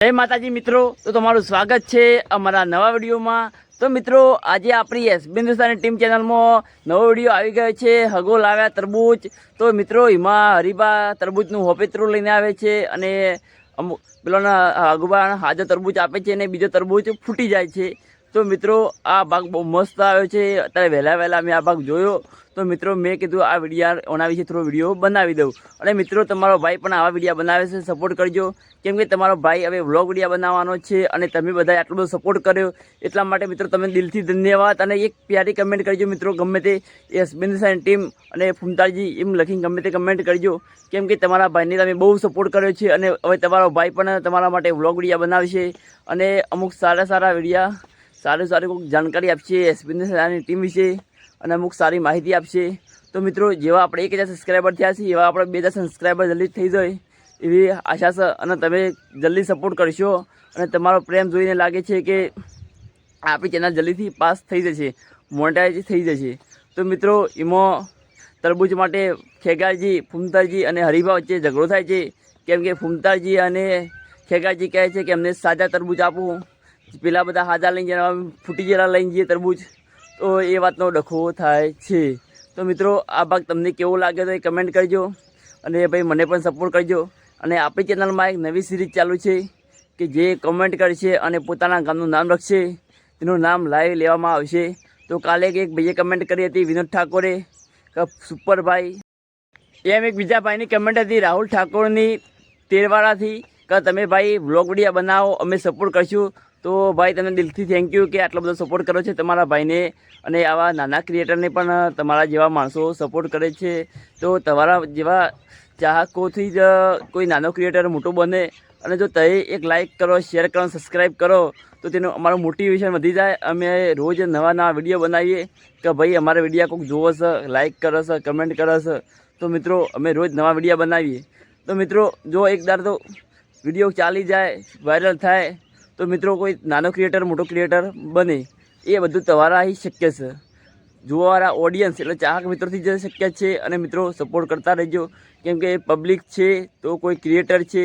જય માતાજી મિત્રો, તો તમારું સ્વાગત છે અમારા નવા વિડીયોમાં. તો મિત્રો, આજે આપણી એસ હિન્દુસ્તાની ટીમ ચેનલમાં નવો વીડિયો આવી ગયો છે હગો લાવ્યા તરબૂચ. તો મિત્રો, એમાં હરીબા તરબૂચનું હોપેતરું લઈને આવે છે અને અમુક પેલોના હગુબા હાજર તરબૂચ આપે છે અને બીજો તરબૂચ ફૂટી જાય છે. તો મિત્રો, આ ભાગ બહુ મસ્ત આવ્યો છે. અત્યારે વહેલા વહેલા મેં આ ભાગ જોયો. તો મિત્રો, મેં કીધું આ વિડીયા ઓના વિશે થોડો વીડિયો બનાવી દઉં. અને મિત્રો, તમારો ભાઈ પણ આવા વિડીયા બનાવે છે સપોર્ટ કરજો. કેમ કે તમારો ભાઈ હવે વ્લોગ વિડીયા બનાવવાનો છે અને તમે બધા આટલો બધો સપોર્ટ કર્યો. એટલા માટે મિત્રો, તમે દિલથી ધન્યવાદ. અને એક પ્યારી કમેન્ટ કરજો મિત્રો, ગમે તે એસ સાઈન ટીમ અને ફૂમતાજી એમ લખીને ગમે તે કમેન્ટ કરજો. કેમ કે તમારા ભાઈને તમે બહુ સપોર્ટ કર્યો છે અને હવે તમારો ભાઈ પણ તમારા માટે વ્લોગ વિડીયા બનાવશે. અને અમુક સારા સારા વિડીયા સારું સારું કોઈક જાણકારી આપશે એસપીની ટીમ વિશે અને અમુક સારી માહિતી આપશે તો મિત્રો, જેવા આપણે એક હજાર સબસ્ક્રાઈબર થયા છીએ, એવા આપણે બે હજાર સબસ્ક્રાઈબર જલ્દી થઈ જાય એવી આશા છે અને તમે જલ્દી સપોર્ટ કરશો અને તમારો પ્રેમ જોઈને લાગે છે કે આપણી ચેનલ જલ્દીથી પાસ થઈ જશે મોનેટાઇઝ થઈ જશે. તો મિત્રો એમાં તરબૂચ માટે ખેગારજી ફૂમતારજી અને હરિભા વચ્ચે ઝઘડો થાય છે. કેમ કે ફૂમતારજી અને ખેગારજી કહે છે કે અમને સાજા તરબૂચ આપવું પેલા બધા હાજા લઈને જવા ફૂટી ગયેલા લઈને જઈએ તરબૂચ, તો એ વાતનો ડખો થાય છે. તો મિત્રો, આ ભાગ તમને કેવો લાગે તો એ કમેન્ટ કરજો અને ભાઈ મને પણ સપોર્ટ કરજો. અને આપણી ચેનલમાં એક નવી સિરીઝ ચાલુ છે કે જે કમેન્ટ કરશે અને પોતાના ગામનું નામ રખશે તેનું નામ લાઈવ લેવામાં આવશે. તો કાલે એક ભાઈએ કમેન્ટ કરી હતી વિનોદ ઠાકોરે, કે સુપરભાઈ. એમ એક બીજા ભાઈની કમેન્ટ હતી રાહુલ ઠાકોરની તેરવાળાથી કે તમે ભાઈ વ્લોગ વિડીયા બનાવો, અમે સપોર્ટ કરશું. તો ભાઈ તમને દિલથી થેન્ક યુ કે આટલો બધો સપોર્ટ કરો છે તમારા ભાઈને અને આવા નાના ક્રિએટરને પણ તમારા જેવા માણસો સપોર્ટ કરે છે. તો તમારા જેવા ચાહકોથી જ કોઈ નાનો ક્રિએટર મોટો બને અને જો તમે એક લાઇક કરો શેર કરો સબસ્ક્રાઈબ કરો, તો તેનું અમારું મોટિવેશન વધી જાય. અમે રોજ નવા નવા વીડિયો બનાવીએ કે ભાઈ, અમારા વિડીયા કોઈક જોવો છે લાઇક કરો છે કમેન્ટ કરો છે. તો મિત્રો, અમે રોજ નવા વિડીયા બનાવીએ. તો મિત્રો, જો એક દાર તો વીડિયો ચાલી જાય વાયરલ થાય તો મિત્રો કોઈ નાનો ક્રિએટર મોટો ક્રિએટર બને, એ બધું તમારા શક્ય છે. જોવાવાળા ઓડિયન્સ એટલે ચાહક મિત્રોથી જ શક્ય છે અને મિત્રો સપોર્ટ કરતા રહેજો. કેમ કે પબ્લિક છે તો કોઈ ક્રિએટર છે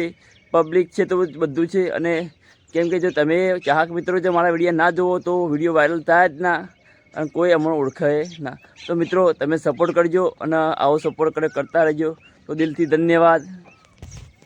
પબ્લિક છે તો બધું છે અને કેમ કે જો તમે ચાહક મિત્રો જો મારા વીડિયો ના જુઓ તો વીડિયો વાયરલ થાય જ ના અને કોઈ અમને ઓળખાય ના. તો મિત્રો તમે સપોર્ટ કરજો અને આવો સપોર્ટ કરે, કરતા રહેજો. તો દિલથી ધન્યવાદ.